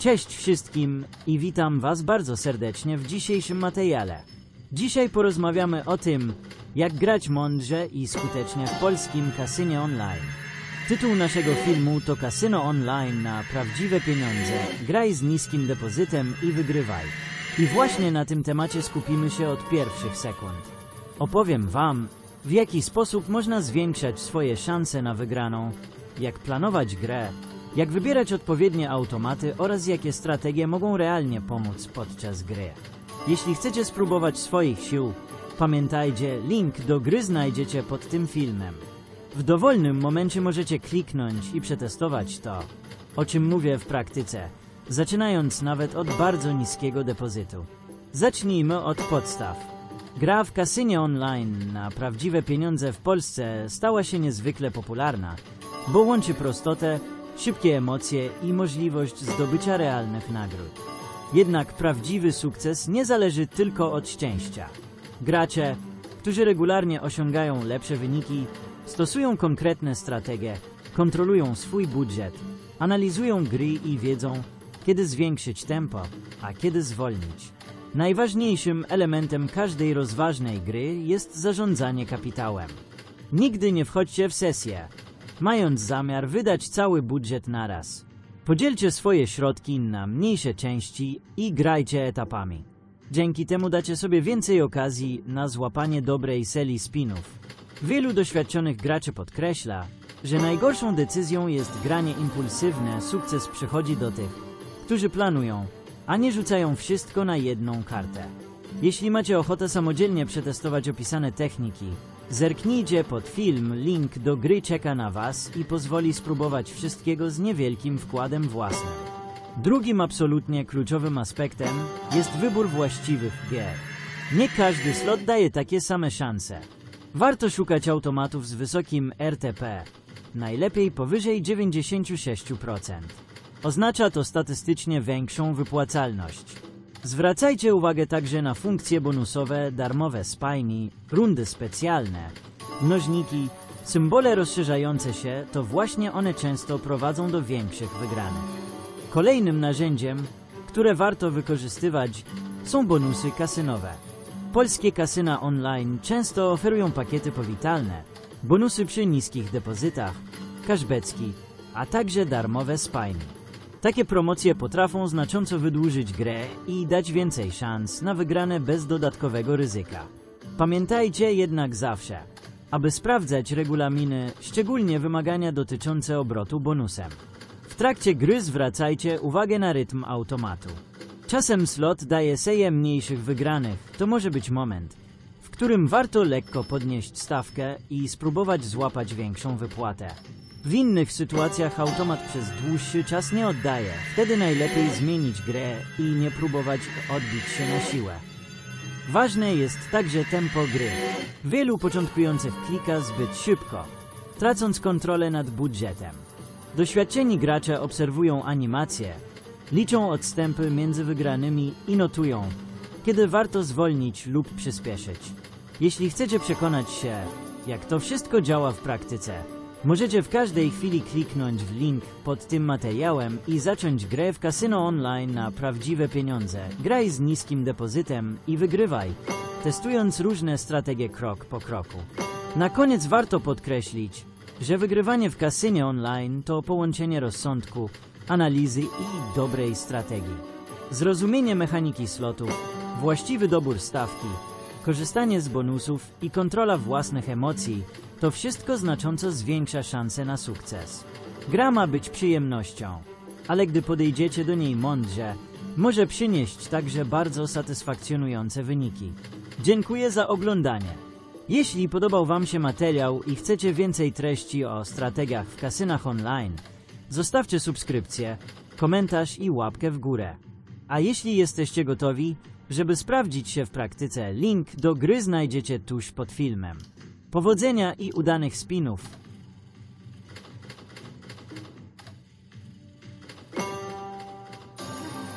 Cześć wszystkim i witam Was bardzo serdecznie w dzisiejszym materiale. Dzisiaj porozmawiamy o tym, jak grać mądrze i skutecznie w polskim kasynie online. Tytuł naszego filmu to Kasyno Online na prawdziwe pieniądze. Graj z niskim depozytem i wygrywaj. I właśnie na tym temacie skupimy się od pierwszych sekund. Opowiem Wam, w jaki sposób można zwiększać swoje szanse na wygraną, jak planować grę, jak wybierać odpowiednie automaty oraz jakie strategie mogą realnie pomóc podczas gry. Jeśli chcecie spróbować swoich sił, pamiętajcie, link do gry znajdziecie pod tym filmem. W dowolnym momencie możecie kliknąć i przetestować to, o czym mówię w praktyce, zaczynając nawet od bardzo niskiego depozytu. Zacznijmy od podstaw. Gra w kasynie online na prawdziwe pieniądze w Polsce stała się niezwykle popularna, bo łączy prostotę, szybkie emocje i możliwość zdobycia realnych nagród. Jednak prawdziwy sukces nie zależy tylko od szczęścia. Gracze, którzy regularnie osiągają lepsze wyniki, stosują konkretne strategie, kontrolują swój budżet, analizują gry i wiedzą, kiedy zwiększyć tempo, a kiedy zwolnić. Najważniejszym elementem każdej rozważnej gry jest zarządzanie kapitałem. Nigdy nie wchodźcie w sesję, mając zamiar wydać cały budżet naraz. Podzielcie swoje środki na mniejsze części i grajcie etapami. Dzięki temu dacie sobie więcej okazji na złapanie dobrej serii spinów. Wielu doświadczonych graczy podkreśla, że najgorszą decyzją jest granie impulsywne, sukces przychodzi do tych, którzy planują, a nie rzucają wszystko na jedną kartę. Jeśli macie ochotę samodzielnie przetestować opisane techniki, zerknijcie pod film, link do gry czeka na Was i pozwoli spróbować wszystkiego z niewielkim wkładem własnym. Drugim absolutnie kluczowym aspektem jest wybór właściwych gier. Nie każdy slot daje takie same szanse. Warto szukać automatów z wysokim RTP, najlepiej powyżej 96%. Oznacza to statystycznie większą wypłacalność. Zwracajcie uwagę także na funkcje bonusowe, darmowe spajni, rundy specjalne, mnożniki, symbole rozszerzające się, to właśnie one często prowadzą do większych wygranych. Kolejnym narzędziem, które warto wykorzystywać, są bonusy kasynowe. Polskie kasyna online często oferują pakiety powitalne, bonusy przy niskich depozytach, cashbacki, a także darmowe spajni. Takie promocje potrafią znacząco wydłużyć grę i dać więcej szans na wygrane bez dodatkowego ryzyka. Pamiętajcie jednak zawsze, aby sprawdzać regulaminy, szczególnie wymagania dotyczące obrotu bonusem. W trakcie gry zwracajcie uwagę na rytm automatu. Czasem slot daje seję mniejszych wygranych. To może być moment, w którym warto lekko podnieść stawkę i spróbować złapać większą wypłatę. W innych sytuacjach automat przez dłuższy czas nie oddaje. Wtedy najlepiej zmienić grę i nie próbować odbić się na siłę. Ważne jest także tempo gry. Wielu początkujących klika zbyt szybko, tracąc kontrolę nad budżetem. Doświadczeni gracze obserwują animacje, liczą odstępy między wygranymi i notują, kiedy warto zwolnić lub przyspieszyć. Jeśli chcecie przekonać się, jak to wszystko działa w praktyce, możecie w każdej chwili kliknąć w link pod tym materiałem i zacząć grę w kasyno online na prawdziwe pieniądze. Graj z niskim depozytem i wygrywaj, testując różne strategie krok po kroku. Na koniec warto podkreślić, że wygrywanie w kasynie online to połączenie rozsądku, analizy i dobrej strategii. Zrozumienie mechaniki slotów, właściwy dobór stawki, korzystanie z bonusów i kontrola własnych emocji to wszystko znacząco zwiększa szanse na sukces. Gra ma być przyjemnością, ale gdy podejdziecie do niej mądrze, może przynieść także bardzo satysfakcjonujące wyniki. Dziękuję za oglądanie. Jeśli podobał Wam się materiał i chcecie więcej treści o strategiach w kasynach online, zostawcie subskrypcję, komentarz i łapkę w górę. A jeśli jesteście gotowi, żeby sprawdzić się w praktyce, link do gry znajdziecie tuż pod filmem. Powodzenia i udanych spinów!